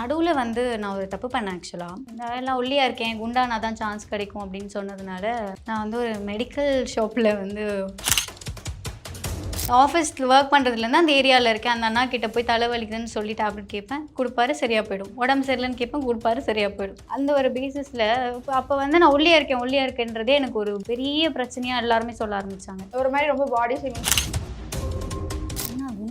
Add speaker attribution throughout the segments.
Speaker 1: நடுவில் வந்து நான் ஒரு தப்பு பண்ணேன் ஆக்சுவலாக நான் எல்லாம் ஒல்லியாக இருக்கேன் குண்டானா தான் சான்ஸ் கிடைக்கும் அப்படின்னு சொன்னதுனால நான் வந்து ஒரு மெடிக்கல் ஷாப்பில் வந்து ஆஃபீஸில் ஒர்க் பண்ணுறதுலேருந்து அந்த ஏரியாவில் இருக்கேன். அந்த அண்ணா கிட்ட போய் தலைவலிக்குதுன்னு சொல்லி டேப்லெட் கேட்பேன். கொடுப்பாரு சரியாக போயிடும். உடம்பு சரியில்லைன்னு கேட்பேன் கொடுப்பாரு சரியாக போயிடும். அந்த ஒரு பேசிஸில் அப்போ வந்து நான் ஒல்லியாக இருக்கேன் ஒல்லியாக இருக்கேன்றதே எனக்கு ஒரு பெரிய பிரச்சனையாக எல்லாருமே சொல்ல ஆரம்பித்தாங்க
Speaker 2: ஒரு மாதிரி ரொம்ப பாடி ஷேமிங்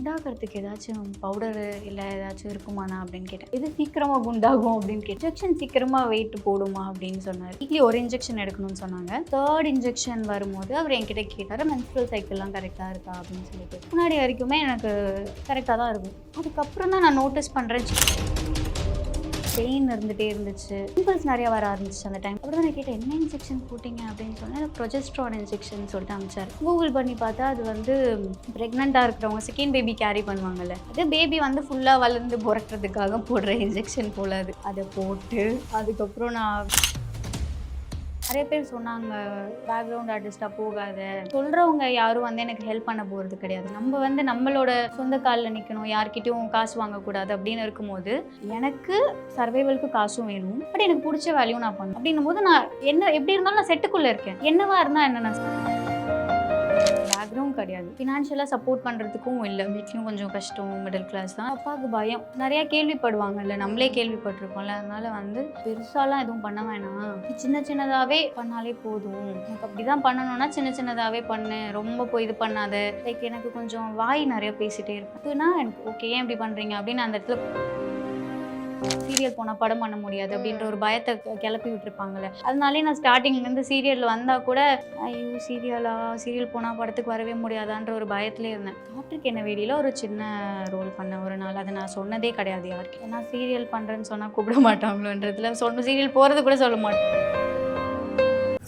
Speaker 1: குண்டாகிறதுக்கு ஏதாச்சும் பவுடரு இல்லை ஏதாச்சும் இருக்குமாண்ணா அப்படின்னு கேட்டேன். இது சீக்கிரமாக குண்டாகும் அப்படின்னு கேட்டேன். இன்ஜெக்ஷன் சீக்கிரமாக வெயிட் போடுமா அப்படின்னு சொன்னார். வீக்லி ஒரு இன்ஜெக்ஷன் எடுக்கணும்னு சொன்னாங்க. தேர்ட் இன்ஜெக்ஷன் வரும்போது அவர் என்கிட்ட கேட்டார் மென்ஸ்ட்ரல் சைக்கிள்லாம் கரெக்டாக இருக்கா அப்படின்னு சொல்லிட்டு. முன்னாடி வரைக்குமே எனக்கு கரெக்டாக தான் இருக்கும். அதுக்கப்புறம் தான் நான் நோட்டீஸ் பண்ணுறேன் பெயின் இருந்துகிட்டே இருந்துச்சு. பிம்பிள்ஸ் நிறைய வர ஆரம்பிச்சு அந்த டைம் அப்புறம் நான் கேட்டேன் என்ன இன்ஜெக்ஷன் போட்டிங்க? அப்படின்னு சொன்னேன். ப்ரொஜெஸ்ட்ரான் இன்ஜெக்ஷன் சொல்லிட்டு அமைச்சார். கூகுள் பண்ணி பார்த்தா அது வந்து ப்ரெக்னெண்ட்டாக இருக்கிறவங்க செகண்ட் பேபி கேரி பண்ணுவாங்கல்ல அது பேபி வந்து ஃபுல்லாக வளர்ந்து புரட்டுறதுக்காக போடுற இன்ஜெக்ஷன் போல அது. அதை போட்டு அதுக்கப்புறம் நான் நிறைய பேர் சொன்னாங்க பேக்ரவுண்ட் ஆர்டிஸ்டாக போகாத. சொல்கிறவங்க யாரும் வந்து எனக்கு ஹெல்ப் பண்ண போகிறது கிடையாது. நம்ம வந்து நம்மளோட சொந்த காலில் நிற்கணும் யார்கிட்டையும் காசு வாங்கக்கூடாது அப்படின்னு இருக்கும்போது எனக்கு சர்வைவலுக்கு காசும் வேணும். பட் எனக்கு பிடிச்ச வேலையும் நான் பண்ணணும். அப்படின்னும் போது நான் என்ன எப்படி இருந்தாலும் நான் செட்டுக்குள்ளே இருக்கேன். என்னவா இருந்தால் என்ன நான் கிடையாது. ஃபினான்ஷியலாக சப்போர்ட் பண்ணுறதுக்கும் இல்லை. வீட்லேயும் கொஞ்சம் கஷ்டம் மிடில் கிளாஸ் தான். அப்பாவுக்கு பயம். நிறையா கேள்விப்படுவாங்கல்ல. நம்மளே கேள்விப்பட்டிருக்கோம்ல அதனால வந்து பெருசாலாம் எதுவும் பண்ண வேணாம். சின்ன சின்னதாகவே பண்ணாலே போதும். எனக்கு அப்படி தான் பண்ணணும்னா சின்ன சின்னதாகவே பண்ணு. ரொம்ப போய் இது பண்ணாத. லைக் எனக்கு கொஞ்சம் வாய் நிறையா பேசிகிட்டே இருப்பேன். எனக்கு ஓகே ஏன் இப்படி பண்ணுறீங்க அப்படின்னு அந்த இடத்துல சீரியல் போனால் படம் பண்ண முடியாது அப்படின்ற ஒரு பயத்தை கிளப்பி விட்டுருப்பாங்கல்ல. அதனாலே நான் ஸ்டார்டிங்லேருந்து சீரியலில் வந்தால் கூட ஐயோ சீரியலா சீரியல் போனால் படத்துக்கு வரவே முடியாதான்ற ஒரு பயத்திலே இருந்தேன். காற்றுக்கு என்ன வேடியில் ஒரு சின்ன ரோல் பண்ணேன் ஒரு நாள். அதை நான் சொன்னதே கிடையாது யாருக்கு ஏன்னா சீரியல் பண்ணுறேன்னு சொன்னால் கூப்பிட மாட்டாங்களோன்றதுல சொன்ன சீரியல் போகிறது கூட சொல்ல மாட்டேன்.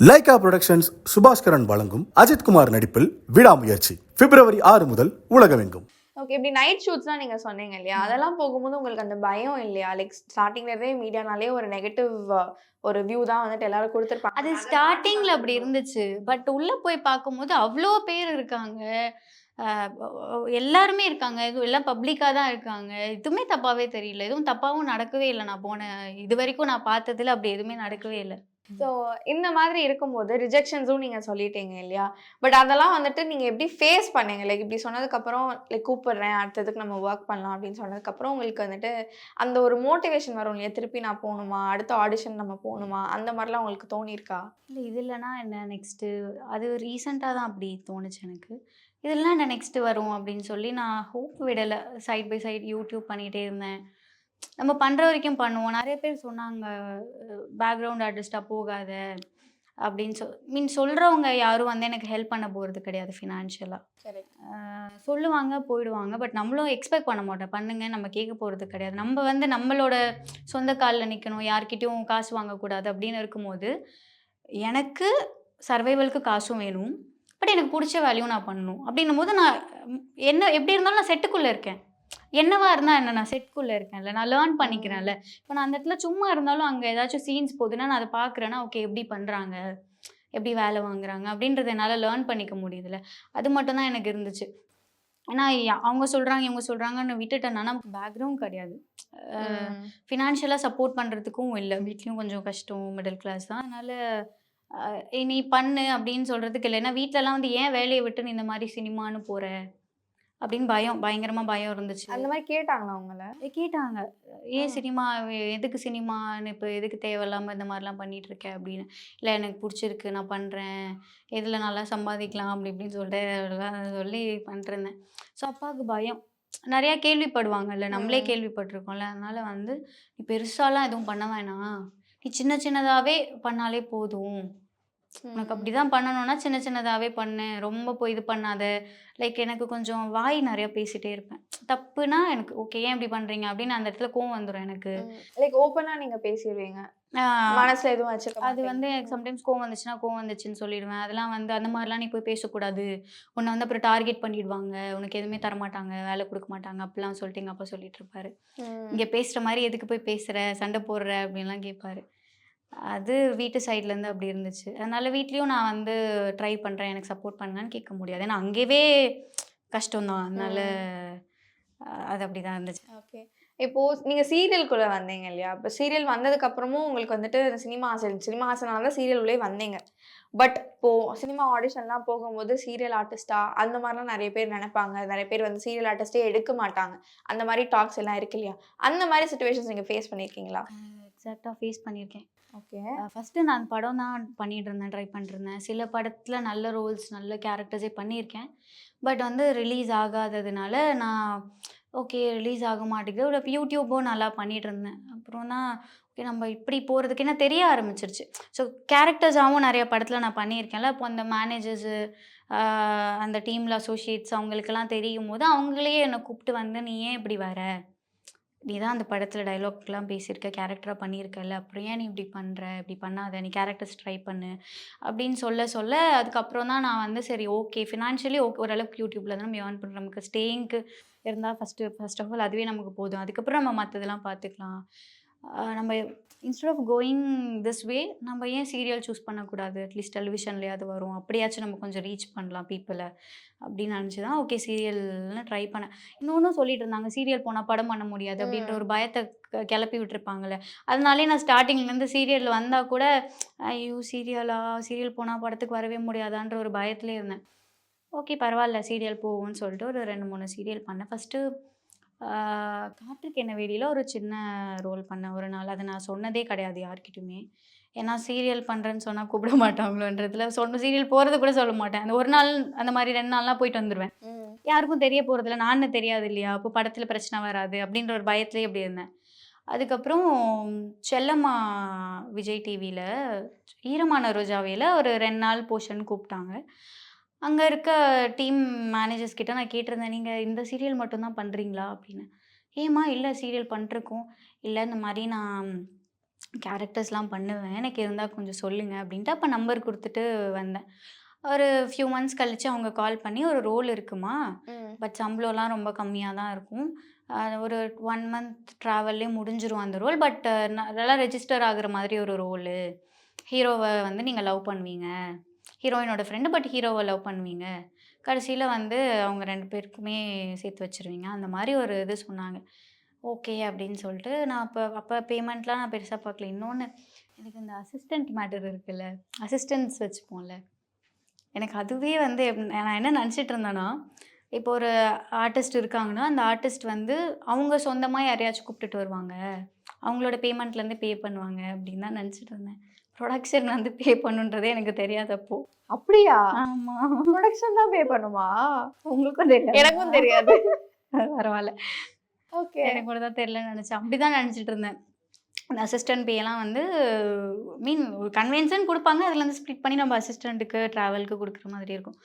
Speaker 3: லைகா புரொடக்ஷன்ஸ் சுபாஸ்கரன் வழங்கும் அஜித்குமார் நடிப்பில் விடாமுயற்சி. பிப்ரவரி ஆறு முதல் உலகமெங்கும்.
Speaker 2: ஓகே இப்படி நைட் ஷூட்ஸ்லாம் நீங்க சொன்னீங்க இல்லையா? அதெல்லாம் போகும்போது உங்களுக்கு அந்த பயம் இல்லையா? லைக் ஸ்டார்டிங்ல இருந்தே மீடியானாலே ஒரு நெகட்டிவ் ஒரு வியூ தான் வந்துட்டு எல்லாரும் கொடுத்துருப்பாங்க.
Speaker 1: அது ஸ்டார்டிங்கில் அப்படி இருந்துச்சு. பட் உள்ளே போய் பார்க்கும்போது அவ்வளோ பேர் இருக்காங்க. எல்லாருமே இருக்காங்க. இது எல்லாம் பப்ளிக்காக தான் இருக்காங்க. எதுவுமே தப்பாகவே தெரியல. எதுவும் தப்பாகவும் நடக்கவே இல்லை. நான் போன இது வரைக்கும் நான் பார்த்ததுல அப்படி எதுவுமே நடக்கவே இல்லை.
Speaker 2: ஸோ இந்த மாதிரி இருக்கும்போது ரிஜெக்ஷன்ஸும் நீங்கள் சொல்லிட்டீங்க இல்லையா? பட் அதெல்லாம் வந்துட்டு நீங்கள் எப்படி ஃபேஸ் பண்ணீங்க? லைக் இப்படி சொன்னதுக்கப்புறம் லைக் கூப்பிடுறேன் அடுத்ததுக்கு நம்ம ஒர்க் பண்ணலாம் அப்படின்னு சொன்னதுக்கப்புறம் உங்களுக்கு வந்துட்டு அந்த ஒரு மோட்டிவேஷன் வரும் இல்லையா? திருப்பி நான் போகணுமா? அடுத்த ஆடிஷன் நம்ம போகணுமா? அந்த மாதிரிலாம் உங்களுக்கு தோணியிருக்கா?
Speaker 1: இல்லை இது இல்லைனா என்ன நெக்ஸ்ட்டு அது ரீசெண்டாக தான் அப்படி தோணுச்சு எனக்கு. இதெல்லாம் என்ன நெக்ஸ்ட்டு வரும் அப்படின்னு சொல்லி நான் ஹோப் விடலை. சைட் பை சைட் யூடியூப் பண்ணிகிட்டே இருந்தேன். நம்ம பண்ணுற வரைக்கும் பண்ணுவோம். நிறைய பேர் சொன்னாங்க பேக்ரவுண்ட் ஆர்டிஸ்டாக போகாத அப்படின்னு சொல் மீன் சொல்கிறவங்க யாரும் வந்து எனக்கு ஹெல்ப் பண்ண போகிறது கிடையாது ஃபினான்ஷியலாக
Speaker 2: கரெக்ட்
Speaker 1: சொல்லுவாங்க போயிடுவாங்க பட் நம்மளும் எக்ஸ்பெக்ட் பண்ண மாட்டோம். பண்ணுங்க நம்ம கேட்க போகிறது கிடையாது. நம்ம வந்து நம்மளோட சொந்த காலில் நிற்கணும் யார்கிட்டயும் காசு வாங்கக்கூடாது அப்படின்னு இருக்கும்போது எனக்கு சர்வைவலுக்கு காசும் வேணும். பட் எனக்கு பிடிச்ச வேலையும் நான் பண்ணணும். அப்படின்னும் போது நான் என்ன எப்படி இருந்தாலும் நான் செட்டுக்குள்ளே இருக்கேன். என்னவா இருந்தால் என்ன நான் செட்டுக்குள்ளே இருக்கேன்ல நான் லேர்ன் பண்ணிக்கிறேன்ல. இப்போ நான் அந்த இடத்துல சும்மா இருந்தாலும் அங்கே ஏதாச்சும் சீன்ஸ் போகுதுன்னா நான் அதை பார்க்குறேன்னா ஓகே எப்படி பண்ணுறாங்க எப்படி வேலை வாங்குறாங்க? அப்படின்றத என்னால் லேர்ன் பண்ணிக்க முடியுதுல்ல. அது மட்டும் தான் எனக்கு இருந்துச்சு. ஏன்னா அவங்க சொல்கிறாங்க இவங்க சொல்கிறாங்கன்னு விட்டுட்டேன்னா பேக்ரவுண்ட் கிடையாது. ஃபினான்ஷியலாக சப்போர்ட் பண்ணுறதுக்கும் இல்லை. வீட்லேயும் கொஞ்சம் கஷ்டம் மிடில் கிளாஸ் தான். அதனால் நீ பண்ணு அப்படின்னு சொல்கிறதுக்கு இல்லை. ஏன்னா வீட்டிலலாம் வந்து ஏன் வேலையை விட்டு நீ இந்த மாதிரி சினிமான்னு போகிற அப்படின்னு பயம் பயங்கரமாக பயம் இருந்துச்சு.
Speaker 2: அந்த மாதிரி கேட்டாங்களா
Speaker 1: ஏ, கேட்டாங்க. ஏன் சினிமா எதுக்கு சினிமான்னு இப்போ எதுக்கு தேவையில்லாமல் இந்த மாதிரிலாம் பண்ணிட்டு இருக்க? அப்படின்னு. இல்லை எனக்கு பிடிச்சிருக்கு நான் பண்ணுறேன் இதில் நல்லா சம்பாதிக்கலாம்? அப்படி இப்படின்னு சொல்லிட்டு சொல்லி பண்ணிருந்தேன் ஸோ அப்பாவுக்கு பயம். நிறையா கேள்விப்படுவாங்கல்ல நம்மளே. கேள்விப்பட்டிருக்கோம்ல. அதனால வந்து நீ பெருசாலாம் எதுவும் பண்ண வேணாம். நீ சின்ன சின்னதாகவே பண்ணாலே போதும். உனக்கு அப்படி தான் பண்ணணும்னா சின்ன சின்னதாகவே பண்ணு. ரொம்ப போய் இது பண்ணாத. லைக் எனக்கு கொஞ்சம் வாய் நிறைய பேசிட்டே இருப்பேன். தப்புனா எனக்கு ஓகே ஏன் இப்படி பண்ணுறீங்க அப்படின்னு அந்த இடத்துல கோவம் வந்துடும் எனக்கு.
Speaker 2: லைக் ஓப்பனா நீங்க பேசிடுவீங்க மனசுல எதுவும் வச்சுக்க
Speaker 1: அது வந்து எனக்கு சம்டைம்ஸ் கோவம் வந்துச்சுன்னா கோவம் வந்துச்சுன்னு சொல்லிடுவேன். அதெல்லாம் வந்து அந்த மாதிரிலாம் நீ போய் பேசக்கூடாது. உன்னை வந்து அப்புறம் டார்கெட் பண்ணிடுவாங்க. உனக்கு எதுவுமே தரமாட்டாங்க. வேலை கொடுக்க மாட்டாங்க. அப்படிலாம் சொல்லிட்டு எங்கள் அப்பா சொல்லிட்டு இருப்பாரு. இங்கே பேசுகிற மாதிரி எதுக்கு போய் பேசுகிற சண்டை போடுற? அப்படின்லாம் கேட்பாரு. அது வீட்டு சைட்லேருந்து அப்படி இருந்துச்சு. அதனால வீட்லேயும் நான் வந்து ட்ரை பண்ணுறேன் எனக்கு சப்போர்ட் பண்ணலான்னு கேட்க முடியாது. ஏன்னா அங்கேயே கஷ்டம்தான். அதனால அது அப்படி தான் இருந்துச்சு.
Speaker 2: ஓகே. இப்போ நீங்க சீரியலுக்குள்ள வந்தீங்க இல்லையா? இப்போ சீரியல் வந்ததுக்கு அப்புறமும் உங்களுக்கு வந்துட்டு சினிமா ஆசை சினிமா ஆசைனால தான் சீரியல் உள்ளே வந்தீங்க. பட் இப்போ சினிமா ஆடிஷன்லாம் போகும்போது சீரியல் ஆர்டிஸ்டா அந்த மாதிரிலாம் நிறைய பேர் நினைப்பாங்க. நிறைய பேர் வந்து சீரியல் ஆர்டிஸ்டே எடுக்க மாட்டாங்க. அந்த மாதிரி டாக்ஸ் எல்லாம் இருக்கு இல்லையா? அந்த மாதிரி சுச்சுவேஷன்ஸ் நீங்க ஃபேஸ் பண்ணியிருக்கீங்களா
Speaker 1: எக்ஸாக்டாக ஃபேஸ் பண்ணியிருக்கேன்
Speaker 2: ஓகே.
Speaker 1: ஃபஸ்ட்டு நான் படம் தான் பண்ணிட்டு இருந்தேன் ட்ரை பண்ணிருந்தேன் சில படத்தில் நல்ல ரோல்ஸ் நல்ல கேரக்டர்ஸே பண்ணியிருக்கேன். பட் வந்து ரிலீஸ் ஆகாததுனால நான் ஓகே ரிலீஸ் ஆக மாட்டேங்குது. ஒரு யூடியூப்பும் நல்லா பண்ணிகிட்டு இருந்தேன். அப்புறம் தான் ஓகே நம்ம இப்படி போகிறதுக்கு என்ன தெரிய ஆரம்பிச்சிருச்சு. ஸோ கேரக்டர்ஸாகவும் நிறைய படத்தில் நான் பண்ணியிருக்கேன்ல. அப்போ அந்த மேனேஜர்ஸு அந்த டீமில் அசோசியேட்ஸ் அவங்களுக்கெல்லாம் தெரியும் போது அவங்களே என்னை கூப்பிட்டு வந்து நீ ஏன் இப்படி வர? நீ தான் அந்த படத்தில் டைலாக்லாம் பேசியிருக்க கேரக்டராக பண்ணியிருக்கல அப்புறம் ஏன் நீ இப்படி பண்ணுற இப்படி பண்ணாத நீ கேரக்டர்ஸ் ட்ரை பண்ணு அப்படின்னு சொல்ல சொல்ல அதுக்கப்புறம் தான் நான் வந்து சரி ஓகே ஃபினான்ஷியலி ஓகே ஓரளவுக்கு யூடியூப்பில் தான் நம்ம ஏர்ன் பண்ணுறோம் நமக்கு ஸ்டேயிங்க்கு இருந்தால் ஃபஸ்ட்டு ஃபர்ஸ்ட் ஆஃப் ஆல் அதுவே நமக்கு போதும். அதுக்கப்புறம் நம்ம மற்றதெல்லாம் பார்த்துக்கலாம் நம்ம instead of going this way நம்ம ஏன் சீரியல் சூஸ் பண்ணக்கூடாது? அட்லீஸ்ட் டெலிவிஷன்லேயாவது வரும். அப்படியாச்சும் நம்ம கொஞ்சம் ரீச் பண்ணலாம் பீப்புளை அப்படின்னு நினச்சி தான் ஓகே சீரியல்னு ட்ரை பண்ணேன் இன்னொன்றும் சொல்லிட்டு இருந்தாங்க சீரியல் போனால் படம் பண்ண முடியாது அப்படின்ற ஒரு பயத்தை கிளப்பி விட்டுருப்பாங்கல்ல. அதனாலே நான் ஸ்டார்டிங்லேருந்து சீரியல் வந்தால் கூட ஐயோ சீரியலா சீரியல் போனால் படத்துக்கு வரவே முடியாதான்ற ஒரு பயத்துலேயே இருந்தேன். ஓகே பரவாயில்ல சீரியல் போவோம்னு சொல்லிட்டு ஒரு ரெண்டு மூணு சீரியல் பண்ணேன். ஃபஸ்ட்டு காற்றுக்கு என்ன வேடியில் ஒரு சின்ன ரோல் பண்ணேன் ஒரு நாள். அதை நான் சொன்னதே கிடையாது யார்கிட்டயுமே. ஏன்னா சீரியல் பண்ணுறேன்னு சொன்னால் கூப்பிட மாட்டாங்களோன்றதுல சொன்ன சீரியல் போகிறது கூட சொல்ல மாட்டேன். அந்த ஒரு நாள் அந்த மாதிரி ரெண்டு நாள்லாம் போயிட்டு வந்துடுவேன் யாருக்கும் தெரிய போகிறதில்ல நான்னு தெரியாது இல்லையா? அப்போ படத்தில் பிரச்சனை வராது அப்படின்ற ஒரு பயத்துலேயே அப்படி இருந்தேன். அதுக்கப்புறம் செல்லம்மா விஜய் டிவியில் ஈரமான ரோஜாவையில் ஒரு ரெண்டு நாள் போர்ஷன் கூப்பிட்டாங்க. அங்கே இருக்க டீம் மேனேஜர்ஸ் கிட்ட நான் கேட்டிருந்தேன் நீங்கள் இந்த சீரியல் மட்டும்தான் பண்ணுறீங்களா அப்படின்னு. ஏம்மா இல்லை சீரியல் பண்ணிருக்கோம் இல்லை இந்த மாதிரி நான் கேரக்டர்ஸ்லாம் பண்ணுவேன். எனக்கு இருந்தால் கொஞ்சம் சொல்லுங்கள் அப்படின்ட்டு அப்போ நம்பர் கொடுத்துட்டு வந்தேன். ஒரு ஃபியூ மந்த்ஸ் கழித்து அவங்க கால் பண்ணி ஒரு ரோல் இருக்குமா? பட் சம்பளம்லாம் ரொம்ப கம்மியாக தான் இருக்கும். ஒரு ஒன் மந்த் ட்ராவல்லே முடிஞ்சிரும் அந்த ரோல் பட் நல்லா ரெஜிஸ்டர் ஆகுற மாதிரி ஒரு ரோலு ஹீரோவை வந்து நீங்கள் லவ் பண்ணுவீங்க. ஹீரோயினோட ஃப்ரெண்டு பட் ஹீரோவை லவ் பண்ணுவீங்க. கடைசியில் வந்து அவங்க ரெண்டு பேருக்குமே சேர்த்து வச்சிருவீங்க. அந்த மாதிரி ஒரு இது சொன்னாங்க. ஓகே அப்படின்னு சொல்லிட்டு நான் அப்போ அப்போ பேமெண்ட்லாம் நான் பெருசாக பார்க்கல. இன்னொன்று எனக்கு இந்த அசிஸ்டண்ட் மேட்டர் இருக்குல்ல அசிஸ்டன்ஸ் வச்சுப்போம்ல. எனக்கு அதுவே வந்து எப்- நான் என்ன நினச்சிட்டு இருந்தேன்னா இப்போ ஒரு ஆர்டிஸ்ட் இருக்காங்கன்னா அந்த ஆர்டிஸ்ட் வந்து அவங்க சொந்தமாக யாரையாச்சும் கூப்பிட்டுட்டு வருவாங்க. அவங்களோட பேமெண்ட்லேருந்து பே பண்ணுவாங்க அப்படின்னு தான் நினச்சிட்டு இருந்தேன். ப்ரொடக்ஷன் வந்து பே பண்ணுன்றதே எனக்கு தெரியாதப்போ.
Speaker 2: அப்படியா?
Speaker 1: ஆமாம்
Speaker 2: ப்ரொடக்ஷன் தான் பே பண்ணுமா?
Speaker 1: உங்களுக்கும் தெரியாது?
Speaker 2: எனக்கும் தெரியாது.
Speaker 1: பரவாயில்ல.
Speaker 2: ஓகே
Speaker 1: எனக்கு கூட தான் தெரியலன்னு நினச்சேன். அப்படி தான் நினச்சிட்டு இருந்தேன். அந்த அசிஸ்டன்ட் பேலாம் வந்து மீன் ஒரு கன்வென்ஷன் கொடுப்பாங்க. அதுலேருந்து ஸ்ப்ளிட் பண்ணி நம்ம அசிஸ்டண்ட்டுக்கு ட்ராவலுக்கு கொடுக்குற மாதிரி இருக்கும்.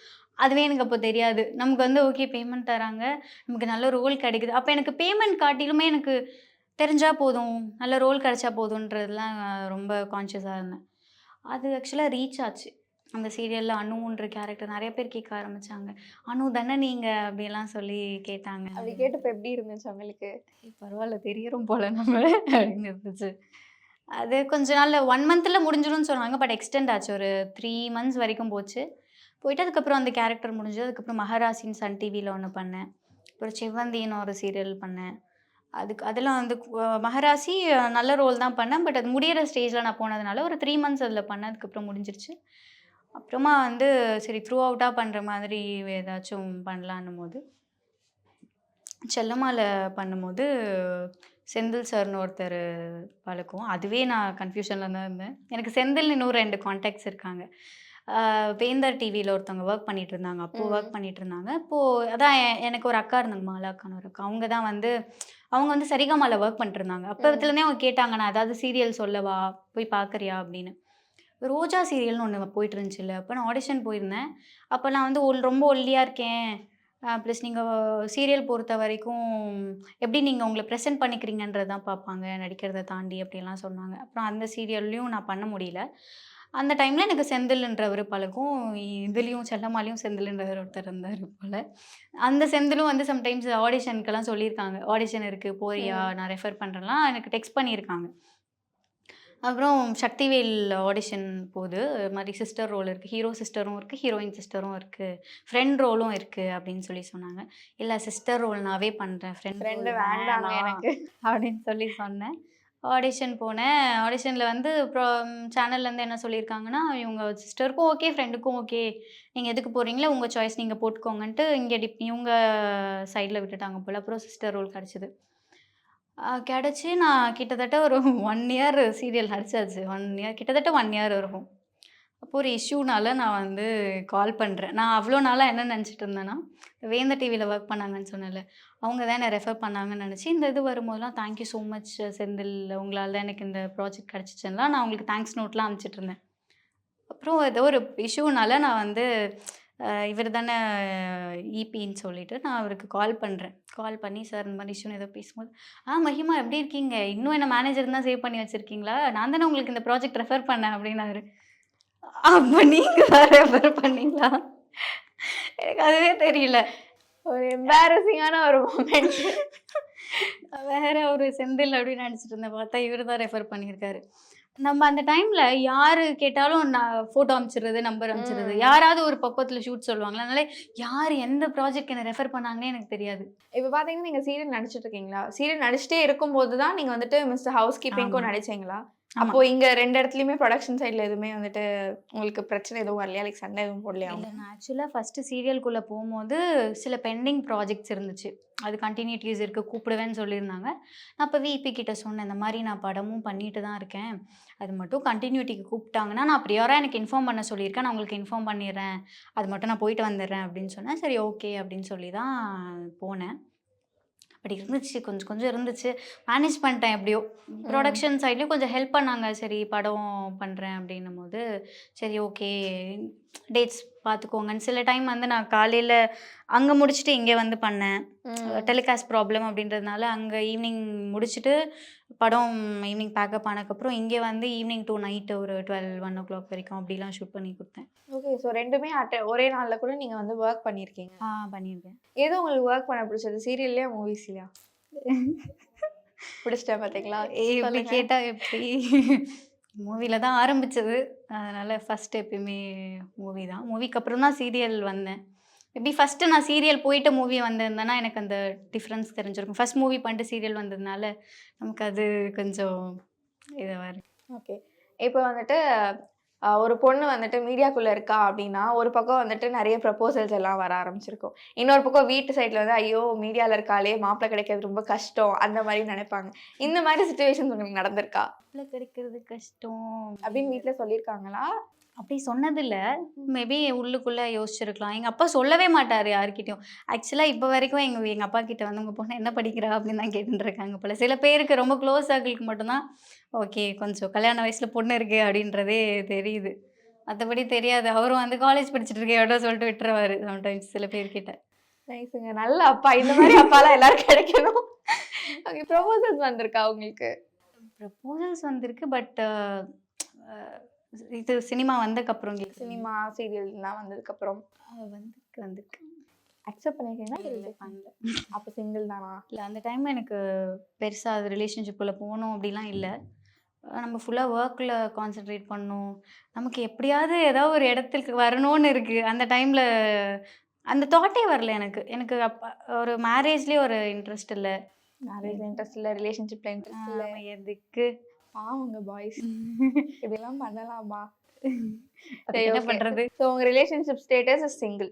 Speaker 1: அதுவே எனக்கு அப்போ தெரியாது. நமக்கு வந்து ஓகே பேமெண்ட் தராங்க. நமக்கு நல்ல ரோல் கிடைக்குது. அப்போ எனக்கு பேமெண்ட் காட்டிலுமே எனக்கு தெரிஞ்சால் போதும். நல்ல ரோல் கிடைச்சா போதுன்றதுலாம் ரொம்ப கான்ஷியஸாக இருந்தேன். அது ஆக்சுவலாக ரீச் ஆச்சு. அந்த சீரியலில் அனுன்ற கேரக்டர் நிறைய பேர் கேட்க ஆரம்பிச்சாங்க. அனு தானே நீங்கள் அப்படியெல்லாம் சொல்லி கேட்டாங்க.
Speaker 2: அப்படி கேட்டப்ப எப்படி இருந்துச்சு உங்களுக்கு
Speaker 1: ஏய், பரவாயில்ல தெரியறோம் போல நம்ம அப்படின்னு இருந்துச்சு. அது கொஞ்ச நாள்ல ஒன் மந்த்தில் முடிஞ்சிடும்னு சொன்னாங்க பட் எக்ஸ்டெண்ட் ஆச்சு. ஒரு த்ரீ மந்த்ஸ் வரைக்கும் போச்சு. போயிட்டு அதுக்கப்புறம் அந்த கேரக்டர் முடிஞ்சது. அதுக்கப்புறம் மகாராசின்னு சன் டிவியில் ஒன்று பண்ணேன். அப்புறம் செவ்வந்தின்னு ஒரு சீரியல் பண்ணேன். அதுக்கு அதெல்லாம் வந்து மகாராசி நல்ல ரோல் தான் பண்ணேன். பட் அது முடியிற ஸ்டேஜில் நான் போனதுனால ஒரு த்ரீ மந்த்ஸ் அதில் பண்ணேன் அதுக்கப்புறம் முடிஞ்சிருச்சு. அப்புறமா வந்து சரி த்ரூ அவுட்டாக பண்ணுற மாதிரி ஏதாச்சும் பண்ணலான்னும் போது செல்லம்மால பண்ணும்போது செந்தில் சார்னு ஒருத்தர் பழக்கம் அதுவே நான் கன்ஃபியூஷனில் தான் இருந்தேன். எனக்கு செந்தில் இன்னும் ரெண்டு காண்டாக்ட்ஸ் இருக்காங்க. வேந்தர் டிவியில் ஒருத்தவங்க ஒர்க் பண்ணிட்டு இருந்தாங்க. அப்போது. ஒர்க் பண்ணிட்டு இருந்தாங்க. இப்போது அதான் எனக்கு ஒரு அக்கா இருந்தாங்க மாலா அக்கான்னு ஒரு அக்கா. அவங்க தான் வந்து அவங்க வந்து சரிகமால ஒர்க் பண்ணிட்டு இருந்தாங்க அப்போ இதுலேருந்தே அவங்க கேட்டாங்க நான் ஏதாவது சீரியல் சொல்லவா? போய் பார்க்குறியா அப்படின்னு. ரோஜா சீரியல்னு ஒன்று போயிட்டு இருந்துச்சுல்ல அப்போ நான் ஆடிஷன் போயிருந்தேன். அப்போ நான் வந்து ஒல் ரொம்ப ஒல்லியாக இருக்கேன். ப்ளஸ் நீங்கள் சீரியல் பொறுத்த வரைக்கும் எப்படி நீங்கள் உங்களை ப்ரெசென்ட் பண்ணிக்கிறீங்கன்றது தான் பார்ப்பாங்க நடிக்கிறத தாண்டி அப்படிலாம் சொன்னாங்க. அப்புறம் அந்த சீரியல்லையும் நான் பண்ண முடியல. அந்த டைமில் எனக்கு செந்தில்ன்றவர் பழக்கம் இதுலேயும் செல்லம்மாலையும் செந்தில்ன்றவர் ஒருத்தர் இருந்தார் போல். அந்த செந்திலும் வந்து சம்டைம்ஸ் ஆடிஷனுக்கெல்லாம் சொல்லியிருக்காங்க. ஆடிஷன் இருக்குது போறியா? நான் ரெஃபர் பண்ணுறேன்லாம் எனக்கு டெக்ஸ்ட் பண்ணியிருக்காங்க. அப்புறம் சக்திவேல் ஆடிஷன் இது மாதிரி சிஸ்டர் ரோல் இருக்குது ஹீரோ சிஸ்டரும் இருக்குது ஹீரோயின் சிஸ்டரும் இருக்குது ஃப்ரெண்ட் ரோலும் இருக்குது அப்படின்னு சொல்லி சொன்னாங்க. இல்லை சிஸ்டர் ரோல் நாவே பண்ணுறேன் ஃப்ரெண்ட்
Speaker 2: ஃப்ரெண்டு வேண்டாங்க எனக்கு.
Speaker 1: அப்படின்னு சொல்லி சொன்னேன். ஆடிஷன் போனேன். ஆடிஷனில் வந்து அப்புறம் சேனல்லேருந்து என்ன சொல்லியிருக்காங்கன்னா இவங்க சிஸ்டருக்கும் ஓகே ஃப்ரெண்டுக்கும் ஓகே நீங்கள் எதுக்கு போகிறீங்களோ உங்கள் சாய்ஸ் நீங்கள் போட்டுக்கோங்கன்ட்டு இங்கே டிப் இவங்க சைடில் விட்டுட்டாங்க போல். அப்புறம் சிஸ்டர் ரோல் கிடச்சிது. கிடச்சி நான் கிட்டத்தட்ட ஒரு ஒன் இயர் சீரியல் நடிச்சாச்சு. ஒன் இயர் கிட்டத்தட்ட ஒன் இயர் இருக்கும். அப்போ ஒரு இஷ்யூனால நான் வந்து கால் பண்ணுறேன் நான் அவ்வளோ நாளாக என்ன நினச்சிட்டு இருந்தேன்னா வேந்த டிவியில் ஒர்க் பண்ணாங்கன்னு சொன்னல அவங்க தான் என்னை ரெஃபர் பண்ணாங்கன்னு நினச்சி இந்த இது வரும்போதெல்லாம் தேங்க்யூ ஸோ மச் செந்தில் உங்களால் தான் எனக்கு இந்த ப்ராஜெக்ட் கிடச்சிச்சுன்னா நான் உங்களுக்கு தேங்க்ஸ் நோட்லாம் அனுப்பிச்சிட்டு இருந்தேன். அப்புறம் ஏதோ ஒரு இஷ்யூனால நான் வந்து இவர் தானே இபின்னு சொல்லிட்டு நான் அவருக்கு கால் பண்ணுறேன் கால் பண்ணி சார் இந்த மாதிரி இஷ்யூன்னு ஏதோ பேசும்போது ஆ மஹிமா எப்படி இருக்கீங்க? இன்னும் என்ன மேனேஜர் தான் சேவ் பண்ணி வச்சுருக்கீங்களா? நான் தானே உங்களுக்கு இந்த ப்ராஜெக்ட் ரெஃபர் பண்ணேன் அப்படின்னாரு. அப்போ நீங்கள் ரெஃபர் பண்ணீங்களா? எனக்கு அதுவே தெரியல.
Speaker 2: ஒரு எம்பாரசிங்கான ஒரு மூமெண்ட்
Speaker 1: வேற ஒரு செந்தில் அப்படின்னு நினச்சிட்டு இருந்தேன். பார்த்தா இவர் தான் ரெஃபர் பண்ணியிருக்காரு. நம்ம அந்த டைம்ல யாரு கேட்டாலும் நான் ஃபோட்டோ அனுப்பிச்சிடுறது நம்பர் அனுப்பிச்சிடுறது
Speaker 2: ம்.
Speaker 1: யாராவது ஒரு பக்கத்துல ஷூட் சொல்லுவாங்களா அதனால யார் எந்த ப்ராஜெக்ட் என்ன ரெஃபர் பண்ணாங்கன்னே எனக்கு தெரியாது.
Speaker 2: இப்போ பாத்தீங்கன்னா நீங்க சீரியல் நடிச்சிட்டு இருக்கீங்களா? சீரியல் நடிச்சிட்டே இருக்கும்போது தான் நீங்க வந்துட்டு மிஸ்டர் ஹவுஸ் கீப்பிங்க்கும். நடிச்சீங்களா. அப்போ இங்க ரெண்டு இடத்துலயுமே ப்ரொடக்ஷன் சைடுல எதுவுமே வந்துட்டு உங்களுக்கு பிரச்சனை எதுவும் வரலையா? லைக் சண்டை எதுவும் போடலையா?
Speaker 1: நான் ஆக்சுவலாக ஃபஸ்ட்டு சீரியல்குள்ளே போகும்போது சில பெண்டிங் ப்ராஜெக்ட்ஸ் இருந்துச்சு. அது கண்டினியூட்டிஸ் இருக்குது கூப்பிடுவேன்னு சொல்லியிருந்தாங்க. நான் அப்போ விபி கிட்ட சொன்னேன் இந்த மாதிரி நான் படமும் பண்ணிட்டு தான் இருக்கேன். அது மட்டும் கண்டினியூட்டிக்கு கூப்பிட்டாங்கன்னா நான் ப்ரியோராக எனக்கு இன்ஃபார்ம் பண்ண சொல்லியிருக்கேன். நான் உங்களுக்கு இன்ஃபார்ம் பண்ணிடுறேன். அது மட்டும் நான் போயிட்டு வந்துடுறேன். அப்படின்னு சொன்னேன். சரி ஓகே அப்படின்னு சொல்லி தான் போனேன். அப்படி இருந்துச்சு கொஞ்சம் கொஞ்சம் இருந்துச்சு. மேனேஜ் பண்ணிட்டேன் எப்படியோ. ப்ரொடக்ஷன் சைட்லேயும் கொஞ்சம் ஹெல்ப் பண்ணாங்க. சரி படம் பண்ணுறேன் அப்படின்னும் போது சரி ஓகே டேட்ஸ் பார்த்துக்கோங்கன்னு சில டைம் வந்து நான் காலையில் அங்கே முடிச்சுட்டு இங்கே வந்து பண்ணேன். டெலிகாஸ்ட் ப்ராப்ளம் அப்படின்றதுனால அங்கே ஈவினிங் முடிச்சுட்டு படம் ஈவினிங் பேக்கப் ஆனதுக்கப்புறம் இங்கே வந்து ஈவினிங் டூ நைட்டு ஒரு டுவெல் ஒன் ஓ கிளாக் வரைக்கும் அப்படிலாம் ஷூட் பண்ணி கொடுத்தேன்.
Speaker 2: ஓகே ஸோ ரெண்டுமே அட்ட ஒரே நாள்ல கூட நீங்க வந்து ஒர்க் பண்ணியிருக்கீங்க
Speaker 1: ஆ பண்ணியிருக்கேன்.
Speaker 2: ஏதோ உங்களுக்கு ஒர்க் பண்ண பிடிச்சது சீரியல்லையா மூவிஸ்லையா பிடிச்சிட்டேன் பார்த்தீங்களா
Speaker 1: இப்படி. கேட்டால் எப்படி? மூவியில் தான் ஆரம்பிச்சது. அதனால் ஃபஸ்ட் எப்பயுமே மூவி தான். மூவிக்கு அப்புறம் தான் சீரியல் வந்தேன். எப்படி ஃபஸ்ட்டு நான் சீரியல் போயிட்டு மூவி வந்திருந்தேன்னா எனக்கு அந்த டிஃப்ரென்ஸ் தெரிஞ்சிருக்கும். ஃபர்ஸ்ட் மூவி பண்ணிட்டு சீரியல் வந்ததுனால நமக்கு அது கொஞ்சம் இதுவாக இருக்கு.
Speaker 2: ஓகே இப்போ வந்துட்டு ஒரு பொண்ணு வந்துட்டு மீடியாக்குள்ளே இருக்கா அப்படின்னா ஒரு பக்கம் வந்துட்டு நிறைய ப்ரப்போசல்ஸ் எல்லாம் வர ஆரம்பிச்சிருக்கும். இன்னொரு பக்கம் வீட்டு சைடில் வந்து ஐயோ மீடியாவில் இருக்காளே மாப்பிள்ளை கிடைக்கிறது ரொம்ப கஷ்டம் அந்த மாதிரி நினைப்பாங்க. இந்த மாதிரி சுச்சுவேஷன்ஸ் உங்களுக்கு நடந்திருக்கா?
Speaker 1: மாப்பிள்ளை கிடைக்கிறது கஷ்டம்
Speaker 2: அப்படின்னு வீட்ல சொல்லியிருக்காங்களா
Speaker 1: அப்படி சொன்னதில்ல. மேபி உள்ளுக்குள்ளே யோசிச்சிருக்கலாம். எங்கள் அப்பா சொல்லவே மாட்டார் யார்கிட்டயும். ஆக்சுவலாக இப்போ வரைக்கும் எங்கள் எங்கள் அப்பா கிட்ட வந்து உங்கள் பொண்ணு என்ன படிக்கிறா? அப்படின்னு தான் கேட்டுருக்காங்க போல. சில பேருக்கு ரொம்ப க்ளோஸ் ஆகிளுக்கு மட்டும்தான் ஓகே கொஞ்சம் கல்யாண வயசில் பொண்ணு இருக்கு அப்படின்றதே தெரியுது. மற்றபடி தெரியாது. அவரும் வந்து காலேஜ் படிச்சுட்டு இருக்கே எவ்வளோ சொல்லிட்டு விட்டுருவாரு சம்டைம்ஸ் சில பேர்கிட்ட.
Speaker 2: நைஸுங்க. நல்ல அப்பா. இந்த மாதிரி அப்பாலாம் எல்லாரும் கிடைக்கணும். ஓகே ப்ரொபோசல்ஸ் வந்திருக்கா உங்களுக்கு?
Speaker 1: ப்ரப்போசல்ஸ் வந்திருக்கு பட் இது சினிமா வந்ததுக்கப்புறம்
Speaker 2: சினிமா சீரியல்லாம் வந்ததுக்கு அப்புறம்
Speaker 1: வந்திருக்கு வந்திருக்கு.
Speaker 2: அக்செப்ட்
Speaker 1: இல்லை பண்ணல.
Speaker 2: அப்போ சிங்கிள் தானா?
Speaker 1: இல்லை அந்த டைம் எனக்கு பெருசாக அது ரிலேஷன்ஷிப்பில் போகணும் அப்படிலாம் இல்லை. நம்ம ஃபுல்லாக ஒர்க்கில் கான்சென்ட்ரேட் பண்ணணும். நமக்கு எப்படியாவது ஏதாவது ஒரு இடத்துக்கு வரணும்னு இருக்குது அந்த டைமில் அந்த தாட்டே வரல எனக்கு. எனக்கு அப்போ ஒரு மேரேஜ்லேயே ஒரு இன்ட்ரெஸ்ட் இல்லை.
Speaker 2: மேரேஜ் இன்ட்ரெஸ்ட் இல்லை ரிலேஷன்ஷிப்ல இன்ட்ரெஸ்ட் இல்லை
Speaker 1: எதுக்கு?
Speaker 2: பாவங்க பாய்ஸ் இப்படிலாம் பண்ணலாமா?
Speaker 1: என்ன பண்ணுறது
Speaker 2: ஸோ உங்க relationship status is single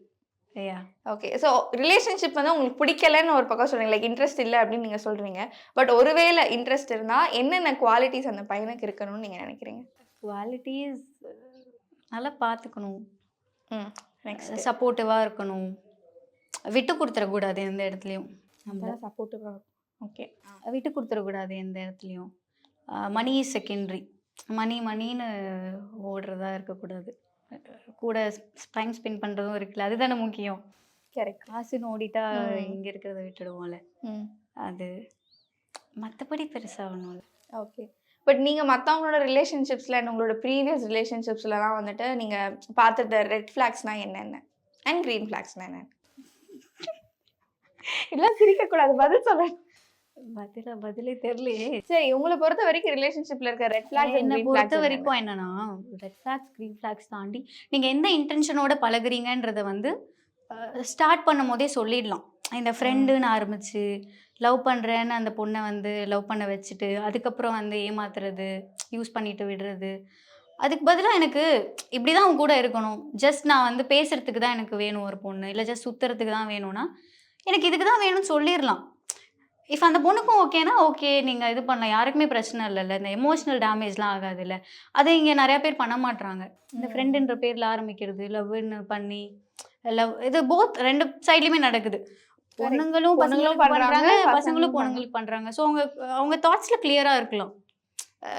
Speaker 2: okay so relationship வந்து உங்களுக்கு பிடிக்கலன்னு ஒரு பக்கம் சொல்றீங்க. லைக் இன்ட்ரெஸ்ட் இல்லை அப்படின்னு நீங்க சொல்றீங்க. பட் ஒருவேளை இன்ட்ரெஸ்ட் இருந்தா என்னென்ன குவாலிட்டிஸ் அந்த பையனுக்கு இருக்கணும்னு நீங்க நினைக்கிறீங்க?
Speaker 1: குவாலிட்டிஸ் நல்லா பார்த்துக்கணும்
Speaker 2: ம் நெக்ஸ்ட்
Speaker 1: சப்போர்ட்டிவாக இருக்கணும். விட்டு கொடுத்துடக்கூடாது எந்த இடத்துலையும். நம்ம
Speaker 2: சப்போர்ட்டிவாக ஓகே.
Speaker 1: விட்டு கொடுத்துடக்கூடாது எந்த இடத்துலையும். மணி இஸ் செகண்டரி மணி மணின்னு ஓடுறதா இருக்கக்கூடாது. கூட டைம் ஸ்பெண்ட் பண்ணுறதும் இருக்குல்ல அதுதானே முக்கியம்.
Speaker 2: கரெக்ட்
Speaker 1: காசுன்னு ஓடிட்டா. இங்கே இருக்கிறத விட்டுடுவோம்ல. அது மற்றபடி பெருசாக ஒன்றும்
Speaker 2: ஓகே. பட் நீங்க மத்தவங்களோட ரிலேஷன்ஷிப்ஸ்ல அண்ட் உங்களோட ப்ரீவியஸ் ரிலேஷன்ஷிப்ஸ்லலாம் வந்துட்டு நீங்க பார்த்துட்ட ரெட் ஃபிளாக்ஸ்னா என்னென்ன? அண்ட் க்ரீன் ஃபிளாக்ஸ்னா என்ன இதெல்லாம் சிரிக்க கூடாது பதில் சொல்ல
Speaker 1: பதில பதிலே தெரியலையே.
Speaker 2: சரி உங்களை பொறுத்த வரைக்கும் ரிலேஷன்ஷிப்ல இருக்க ரெட் ஃபிளாக்
Speaker 1: என்னை பொறுத்த வரைக்கும் என்னன்னா ரெட் ஃபிளாக்ஸ் க்ரீன் ஃபிளாக்ஸ் தாண்டி நீங்கள் எந்த இன்டென்ஷனோட பழகுறீங்கன்றத வந்து ஸ்டார்ட் பண்ணும் போதே சொல்லிடலாம். இந்த ஃப்ரெண்டுன்னு ஆரம்பிச்சு லவ் பண்ணுறேன்னு அந்த பொண்ணை வந்து லவ் பண்ண வச்சுட்டு அதுக்கப்புறம் வந்து ஏமாத்துறது யூஸ் பண்ணிட்டு விடுறது. அதுக்கு பதிலாக எனக்கு இப்படி தான் அவங்க கூட இருக்கணும். ஜஸ்ட் நான் வந்து பேசுறதுக்கு தான் எனக்கு வேணும் ஒரு பொண்ணு. இல்லை ஜஸ்ட் சுத்துறதுக்கு தான் வேணும்னா எனக்கு இதுக்கு தான் வேணும்னு சொல்லிடலாம். இஃப் அந்த பொண்ணுக்கும் ஓகேனா ஓகே நீங்கள் இது பண்ணலாம். யாருக்குமே பிரச்சனை இல்லைல்ல. இந்த எமோஷனல் டேமேஜ்லாம் ஆகாதுல்ல அதை இங்கே நிறையா பேர் பண்ண மாட்றாங்க. இந்த ஃப்ரெண்டுன்ற பேரில் ஆரம்பிக்கிறது லவ்னு பண்ணி லவ் இது போத் ரெண்டு சைட்லையுமே நடக்குது. பொண்ணுங்களும் பசங்களும்
Speaker 2: பண்றாங்க பசங்களும்
Speaker 1: பொண்ணுங்களுக்கு பண்றாங்க. ஸோ அவங்க அவங்க தாட்ஸ்ல கிளியரா இருக்கலாம்.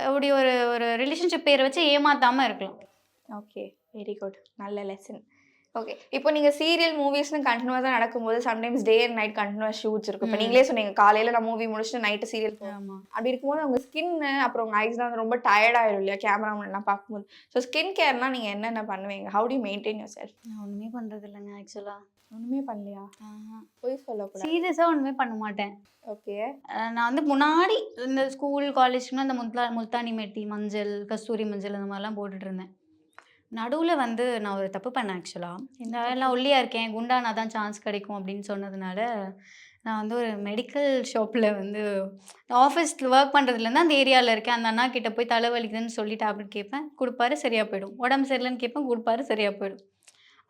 Speaker 1: அப்படி ஒரு ஒரு ரிலேஷன்ஷிப் பேரை வச்சு ஏமாத்தாம இருக்கலாம்.
Speaker 2: ஓகே வெரி குட் நல்ல லெசன் ஓகே இப்போ நீங்க சீரியல் மூவிஸ்னு கண்டினியூஸாக நடக்கும்போது sometimes day and night continuous shoots இருக்கும். இப்போ. நீங்களே சொன்னீங்க காலையில நான் மூவி முடிச்சுட்டு நைட்டு சீரியல் அப்படி இருக்கும்போது உங்க ஸ்கின் அப்புறம் உங்க ஐஸ்லாம் வந்து ரொம்ப டயர்ட் ஆயிடும் இல்லையா? கேமரா எல்லாம் பார்க்கும்போது. ஸோ ஸ்கின் கேர்னா நீங்க என்னென்ன பண்ணுவீங்க? How to maintain yourself
Speaker 1: நான் ஒண்ணுமே பண்றது இல்லைங்க ஆக்சுவலா
Speaker 2: ஒண்ணுமே பண்ணலையா? போய் சொல்லக்கூடாது.
Speaker 1: சீரியஸா ஒண்ணுமே பண்ண மாட்டேன்.
Speaker 2: ஓகே
Speaker 1: நான் வந்து முன்னாடி இந்த ஸ்கூல் காலேஜ்னா இந்த முல்தா முல்தானி மெட்டி மஞ்சள் கஸ்தூரி மஞ்சள் அந்த மாதிரிலாம் போட்டுட்டு இருந்தேன். நடுவில் வந்து நான் ஒரு தப்பு பண்ணேன் ஆக்சுவலாக இந்த எல்லாம் ஒல்லியாக இருக்கேன் குண்டானா தான் சான்ஸ் கிடைக்கும் அப்படின்னு சொன்னதுனால நான் வந்து ஒரு மெடிக்கல் ஷாப்பில் வந்து ஆஃபீஸில் ஒர்க் பண்ணுறதுலேருந்து அந்த ஏரியாவில் இருக்கேன். அந்த அண்ணா கிட்ட போய் தலைவலிக்குதுன்னு சொல்லி டேப்லெட் கேட்பேன். கொடுப்பாரு சரியாக போயிடும். உடம்பு சரியில்லைன்னு கேட்பேன் கொடுப்பாரு சரியாக போயிடும்.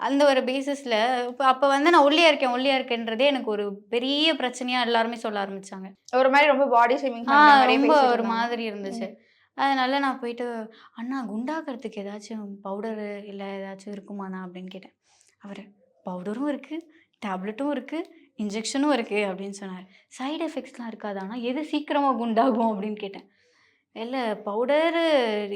Speaker 1: அந்த ஒரு பேசிஸில் இப்போ அப்போ வந்து நான் ஒல்லியாக இருக்கேன் ஒல்லியாக இருக்கேன்றதே எனக்கு ஒரு பெரிய பிரச்சனையாக எல்லாருமே சொல்ல ஆரம்பித்தாங்க
Speaker 2: ஒரு மாதிரி ரொம்ப பாடி ஷேமிங்
Speaker 1: ரொம்ப ஒரு மாதிரி இருந்துச்சு. அதனால நான் போயிட்டு அண்ணா குண்டாக்கிறதுக்கு ஏதாச்சும் பவுடரு இல்லை ஏதாச்சும் இருக்குமாண்ணா? அப்படின்னு கேட்டேன். அவர் பவுடரும் இருக்குது டேப்லெட்டும் இருக்குது இன்ஜெக்ஷனும் இருக்குது அப்படின்னு சொன்னார். சைடு எஃபெக்ட்ஸ்லாம் இருக்காதாண்ணா எது சீக்கிரமாக குண்டாகும்? அப்படின்னு கேட்டேன். இல்லை பவுடரு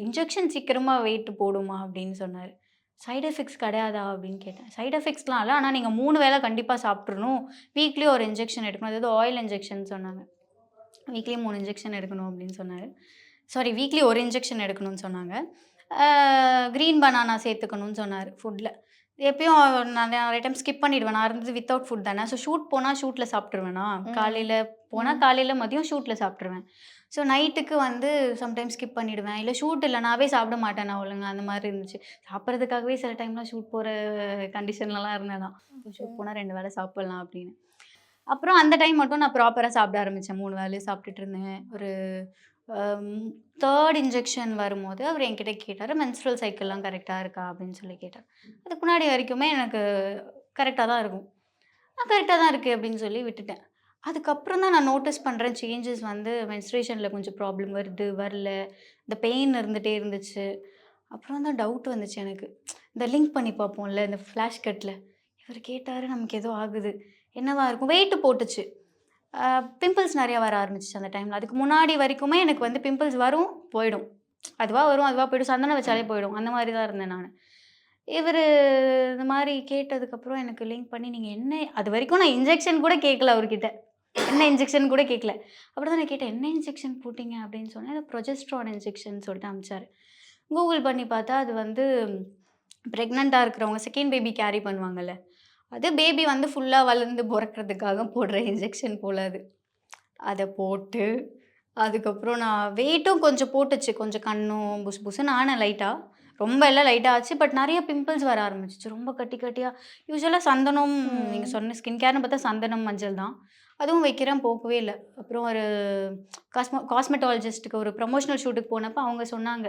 Speaker 1: இன்ஜெக்ஷன் சீக்கிரமாக வெயிட் போடுமா? அப்படின்னு சொன்னார். சைடு எஃபெக்ட்ஸ் கிடையாதா? அப்படின்னு கேட்டேன். சைடு எஃபெக்ட்ஸ்லாம் இல்லை ஆனால் நீங்கள் மூணு வேளை கண்டிப்பாக சாப்பிட்றணும் வீக்லி ஒரு இன்ஜெக்ஷன் எடுக்கணும். அதாவது ஆயில் இன்ஜெக்ஷன் சொன்னாங்க. வீக்லி மூணு இன்ஜெக்ஷன் எடுக்கணும் அப்படின்னு சொன்னார். சாரி வீக்லி ஒரு இன்ஜெக்ஷன் எடுக்கணும்னு சொன்னாங்க. க்ரீன் பனானா சேர்த்துக்கணும்னு சொன்னார் ஃபுட்டில் எப்பயும் நான் நிறைய டைம் ஸ்கிப் பண்ணிடுவேன். நான் இருந்தது வித்தவுட் ஃபுட் தானே. ஸோ ஷூட் போனால் ஷூட்டில் சாப்பிட்ருவேனா. காலையில் போனால். காலையில் மதியம் ஷூட்டில் சாப்பிட்ருவேன் ஸோ நைட்டுக்கு வந்து சம்டைம்ஸ் ஸ்கிப் பண்ணிடுவேன். இல்லை ஷூட் இல்லை நாவே சாப்பிட மாட்டேன் நான் ஒழுங்கா. அந்த மாதிரி இருந்துச்சு. சாப்பிட்றதுக்காகவே சில டைம்லாம் ஷூட் போகிற கண்டிஷன்லலாம் இருந்தேன் நான் ஷூட் போனால் ரெண்டு வேளை சாப்பிட்லாம் அப்படின்னு. அப்புறம் அந்த டைம் மட்டும் நான் ப்ராப்பராக சாப்பிட ஆரம்பித்தேன் மூணு வேலையும் சாப்பிட்டுட்டு இருந்தேன். ஒரு தேர்ட் இன்ஜெக்ஷன் வரும்போது அவர் என்கிட்ட கேட்டார் மென்ஸ்ட்ரல் சைக்கிள்லாம் கரெக்டாக இருக்கா? அப்படின்னு சொல்லி கேட்டார். அதுக்கு முன்னாடி வரைக்குமே எனக்கு கரெக்டாக தான் இருக்கும். நான் கரெக்டாக தான் இருக்குது அப்படின்னு சொல்லி விட்டுட்டேன். அதுக்கப்புறம் தான் நான் நோட்டீஸ் பண்ணுறேன் சேஞ்சஸ் வந்து மென்ஸ்ட்ரேஷனில் கொஞ்சம் ப்ராப்ளம் வருது வரல இந்த பெயின் இருந்துகிட்டே இருந்துச்சு. அப்புறம் தான் டவுட் வந்துச்சு எனக்கு. இந்த லிங்க் பண்ணி பார்ப்போம்ல இந்த ஃப்ளாஷ் கட்டில் இவர் கேட்டார் நமக்கு ஏதோ ஆகுது. என்னவா இருக்கும்? வெயிட்டு போட்டுச்சு. பிம்பிள்ஸ் நிறையா வர ஆரம்பிச்சிச்சு அந்த டைமில் அதுக்கு முன்னாடி வரைக்குமே எனக்கு வந்து பிம்பிள்ஸ் வரும் போயிடும். அதுவாக வரும் அதுவாக போயிடும். சந்தனம் வச்சாலே போயிடும். அந்த மாதிரி தான் இருந்தேன் நான். இவர் இந்த மாதிரி கேட்டதுக்கப்புறம் எனக்கு லிங்க் பண்ணி நீங்கள் என்ன அது வரைக்கும் நான் இன்ஜெக்ஷன் கூட கேட்கல அவர்கிட்ட. என்ன இன்ஜெக்ஷன் கூட கேட்கல அப்படி தான் நான் கேட்டேன் என்ன இன்ஜெக்ஷன் போட்டிங்க? அப்படின்னு சொன்னேன். அது ப்ரொஜெஸ்ட்ரான் இன்ஜெக்ஷன் சொல்லிட்டு அமிச்சார். கூகுள் பண்ணி பார்த்தா அது வந்து ப்ரெக்னெண்ட்டாக இருக்கிறவங்க செகண்ட் பேபி கேரி பண்ணுவாங்கல்ல அது பேபி வந்து ஃபுல்லாக வளர்ந்து பிறக்கிறதுக்காக போடுற இன்ஜெக்ஷன் போல் அது. அதை போட்டு அதுக்கப்புறம் நான் வெயிட்டும் கொஞ்சம் போட்டுச்சு. கொஞ்சம் கண்ணும் புஸ் புஸ்ன்னு ஆனேன் லைட்டாக ரொம்ப எல்லாம் லைட்டாக ஆச்சு. பட் நிறைய பிம்பிள்ஸ் வர ஆரம்பிச்சிச்சு. ரொம்ப கட்டி கட்டியாக யூஸ்வலாக சந்தனம். நீங்கள் சொன்ன ஸ்கின் கேர்னு பார்த்தா சந்தனம் மஞ்சள் தான். அதுவும் வைக்கிறேன் போகவே இல்லை. அப்புறம் ஒரு காஸ்மோ காஸ்மெட்டாலஜிஸ்ட்டுக்கு ஒரு ப்ரொமோஷனல் ஷூட்டுக்கு போனப்போ அவங்க சொன்னாங்க.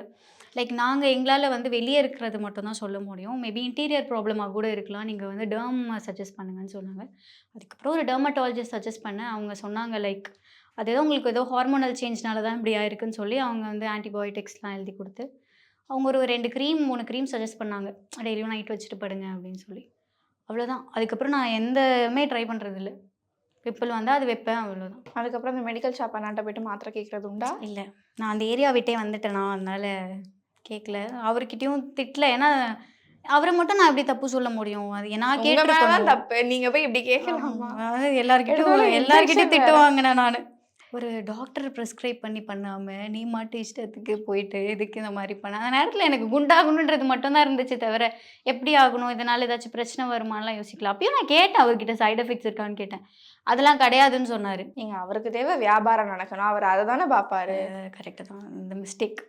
Speaker 1: லைக் நாங்கள் எங்களால் வந்து வெளியே இருக்கிறது மட்டும் தான் சொல்ல முடியும். மேபி இன்டீரியர் ப்ராப்ளமாக கூட இருக்கலாம். நீங்கள் வந்து டேர்ம் சஜஸ்ட் பண்ணுங்கன்னு சொன்னாங்க. அதுக்கப்புறம் ஒரு டெர்மட்டாலஜிஸ்ட் சஜஸ்ட் பண்ணேன். அவங்க சொன்னாங்க லைக் அது ஏதோ உங்களுக்கு ஏதோ ஹார்மோனல் சேஞ்ச்னால தான் இப்படி ஆயிருக்குன்னு சொல்லி அவங்க வந்து ஆன்டிபயோட்டிக்ஸ்லாம் எழுதி கொடுத்து அவங்க ஒரு ரெண்டு க்ரீம் மூணு க்ரீம் சஜஸ்ட் பண்ணாங்க. டெய்லியும் நைட் வச்சுட்டு படுங்க அப்படின்னு சொல்லி. அவ்வளோதான் அதுக்கப்புறம் நான் எந்தமே ட்ரை பண்ணுறதில்ல பிப்பிள் வந்தால் அது வைப்பேன் அவ்வளோதான்
Speaker 2: அதுக்கப்புறம் இந்த மெடிக்கல் ஷாப் அண்ணாட்ட போயிட்டு மாத்திரை கேட்கறது உண்டா?
Speaker 1: இல்லை. நான் அந்த ஏரியா விட்டே வந்துட்டேனா. அதனால கேட்கல அவர்கிட்டயும் திட்டல. ஏன்னா அவரை மட்டும் நான் எப்படி தப்பு சொல்ல முடியும்? அது நான்
Speaker 2: உங்க மேலதான்
Speaker 1: கேட்டு
Speaker 2: தப்பு. நீங்க போய் இப்படி கேட்கலாமா
Speaker 1: எல்லார்கிட்டயும் எல்லார்கிட்டயும் திட்டு. வாங்கினேன் நான். ஒரு டாக்டர் ப்ரிஸ்கிரைப் பண்ணி பண்ணாமல் நீ மாட்டு இஷ்டத்துக்கு போயிட்டு இதுக்கு இந்த மாதிரி பண்ண. அந்த நேரத்தில் எனக்கு குண்டாகணுன்றது மட்டும்தான் இருந்துச்சு தவிர எப்படி ஆகணும்? இதனால் ஏதாச்சும் பிரச்சனை வருமானலாம் யோசிக்கலாம். அப்பயும் நான் கேட்டேன் அவர்கிட்ட சைடு எஃபெக்ட்ஸ் இருக்கான்னு கேட்டேன். அதெல்லாம் கிடையாதுன்னு சொன்னார்.
Speaker 2: நீங்க அவருக்கு தேவை வியாபாரம் நடக்கணும். அவர் அதை தானே பார்ப்பாரு.
Speaker 1: கரெக்டு தான். இந்த மிஸ்டேக்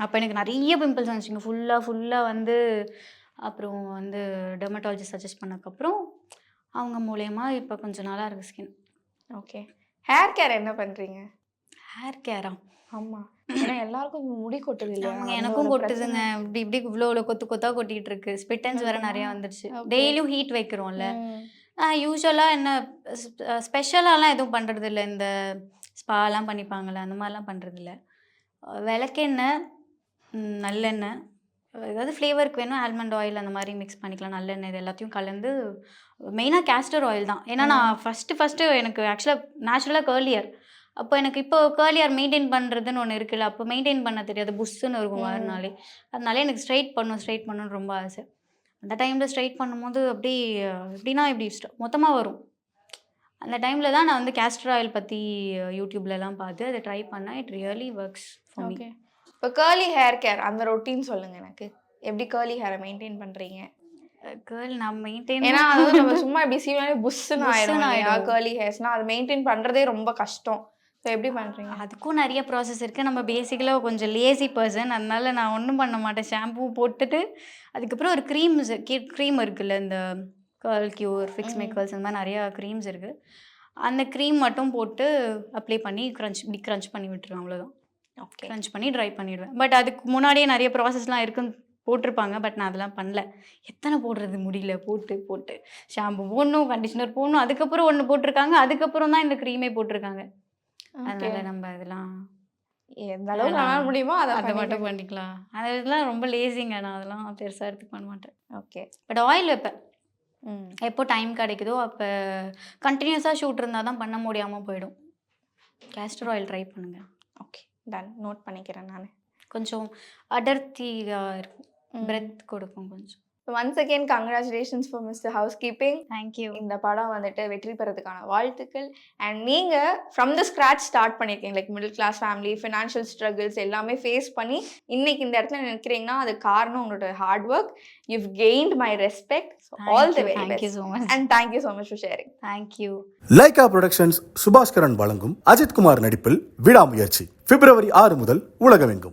Speaker 1: அப்போ எனக்கு நிறைய பிம்பிள்ஸ் வந்துச்சுங்க. ஃபுல்லாக ஃபுல்லாக வந்து அப்புறம் வந்து டெர்மட்டாலஜிஸ்ட் சஜஸ்ட் பண்ணதுக்கப்புறம் அவங்க மூலயமா இப்போ கொஞ்சம் நல்லா இருக்கு ஸ்கின்
Speaker 2: ஓகே ஹேர் கேர் என்ன பண்றீங்க?
Speaker 1: ஹேர் கேரா
Speaker 2: ஆமா. ஏன்னா எல்லாருக்கும் முடி கொட்டுது அந்த
Speaker 1: எனக்கும் கொட்டுதுங்க. இப்படி இப்படி இவ்வளோ இவ்வளோ கொத்து கொத்தா கொட்டிட்டு இருக்கு. ஸ்பிட்டன்ஸ் வேற நிறைய. வந்துருச்சு. டெய்லியும் ஹீட் வைக்கிறோம்ல. யூஸ்வலாக என்ன ஸ்பெஷலாலாம் எதுவும் பண்ணுறது இல்லை இந்த ஸ்பாலாம் பண்ணிப்பாங்கள்ல அந்த மாதிரிலாம் பண்ணுறது இல்லை விளக்கெண்ணெய் நல்லெண்ணெய் ஏதாவது ஃப்ளேவருக்கு வேணும் ஆல்மண்ட் ஆயில் அந்த மாதிரி மிக்ஸ் பண்ணிக்கலாம் நல்லெண்ணெய் இது எல்லாத்தையும் கலந்து மெயினாக கேஸ்டர் ஆயில் தான் ஏன்னா நான் ஃபஸ்ட்டு ஃபஸ்ட்டு எனக்கு ஆக்சுவலாக நேச்சுரலாக கேர்லியர் அப்போ எனக்கு இப்போ கேர்லியர் மெயின்டைன் பண்ணுறதுன்னு ஒன்று இருக்குல்ல அப்போ மெயின்டைன் பண்ண தெரியாது புஷ்ஷுன்னு இருக்கும். வரனாலே அதனால எனக்கு ஸ்ட்ரைட் பண்ணும் ஸ்ட்ரைட் பண்ணணும்னு ரொம்ப ஆசை அந்த டைமில் ஸ்ட்ரைட் பண்ணும்போது அப்படி எப்படின்னா இப்படி மொத்தமாக வரும் அந்த டைமில் தான் நான் வந்து கேஸ்டர் ஆயில் பற்றி யூடியூப்லலாம் பார்த்து அதை ட்ரை பண்ணேன் it really works for me
Speaker 2: okay இப்போ கேர்லி ஹேர் கேர் அந்த ரொட்டீன் சொல்லுங்க எனக்கு. எப்படி கேர்லி ஹேரை மெயின்டைன் பண்றீங்க?
Speaker 1: கேர்ள் நான் மெயின்டைன்
Speaker 2: ஏன்னா அதாவது நம்ம சும்மா இப்படி சீவனாலே புஷ்ஷுன்னு
Speaker 1: ஆயிடும்.
Speaker 2: கேர்லி ஹேர்ஸ்னா அது மெயின்டைன் பண்றதே ரொம்ப கஷ்டம். ஸோ எப்படி பண்றீங்க?
Speaker 1: அதுக்கும் நிறைய ப்ராசஸ் இருக்குது நம்ம பேசிக்கலாக கொஞ்சம் லேசி பர்சன் அதனால நான் ஒன்றும் பண்ண மாட்டேன். ஷாம்பூ போட்டுட்டு அதுக்கப்புறம் ஒரு க்ரீம்ஸ் க்ரீம் இருக்குல்ல இந்த கேர்ள் க்யூர் ஃபிக்ஸ். மேக்கர்ஸ் அந்த மாதிரி நிறையா க்ரீம்ஸ் இருக்குது அந்த க்ரீம் மட்டும் போட்டு அப்ளை பண்ணி க்ரன்ச் இப்படி க்ரன்ச் பண்ணி விட்டுருவேன் அவ்வளோதான் க்ரன்ச் பண்ணி ட்ரை பண்ணிடுவேன். பட் அதுக்கு முன்னாடியே நிறைய ப்ராசஸ்லாம் இருக்குன்னு போட்டிருப்பாங்க பட் நான் அதெல்லாம் பண்ணல. எத்தனை போடுறது முடியல போட்டு போட்டு. ஷாம்பு போடணும் கண்டிஷனர் போடணும் அதுக்கப்புறம் ஒன்று போட்டிருக்காங்க அதுக்கப்புறம் தான் இந்த க்ரீமே போட்டிருக்காங்க. அதனால நம்ம அதெல்லாம்
Speaker 2: எந்த அளவுக்கு நம்மளால முடியுமோ அதை
Speaker 1: அதை
Speaker 2: மட்டும்
Speaker 1: பண்ணிக்கலாம். அது இதெல்லாம் ரொம்ப லேசிங்க நான் அதெல்லாம் பெருசாக எடுத்து பண்ண மாட்டேன்.
Speaker 2: ஓகே
Speaker 1: பட் ஆயில் வைப்பேன்.
Speaker 2: ம்.
Speaker 1: எப்போ டைம் கிடைக்குதோ அப்போ கண்டினியூஸாக ஷூட் இருந்தால் தான் பண்ண முடியாமல் போயிடும். கேஸ்டர் ஆயில் ட்ரை பண்ணுங்கள்
Speaker 2: ஓகே டன் நோட் பண்ணிக்கிறேன் நான்.
Speaker 1: கொஞ்சம் அடர்த்தியாக இருக்கும் பிரெத் கொடுக்கும் கொஞ்சம்.
Speaker 2: Once again congratulations for mister housekeeping
Speaker 1: thank you
Speaker 2: இந்த படம் வந்துட்டு வெற்றி பெறதுக்கான வாழ்த்துக்கள். அண்ட் நீங்கள் ஃப்ரம் த ஸ்க்ராச் ஸ்டார்ட் பண்ணியிருக்கீங்க like middle class family financial struggles எல்லாமே ஃபேஸ் பண்ணி இன்னைக்கு இந்த இடத்துல நிற்கிறீங்கன்னா அது காரணம் உங்களோட hard work you've gained my respect all the very
Speaker 1: thank you
Speaker 2: best
Speaker 1: so much
Speaker 2: and thank you so much for sharing
Speaker 1: thank you
Speaker 3: Lyca productions Subaskaran வழங்கும் அஜித்குமார் நடிப்பில் விடாமுயற்சி. பிப்ரவரி ஆறு முதல் உலகமெங்கும்.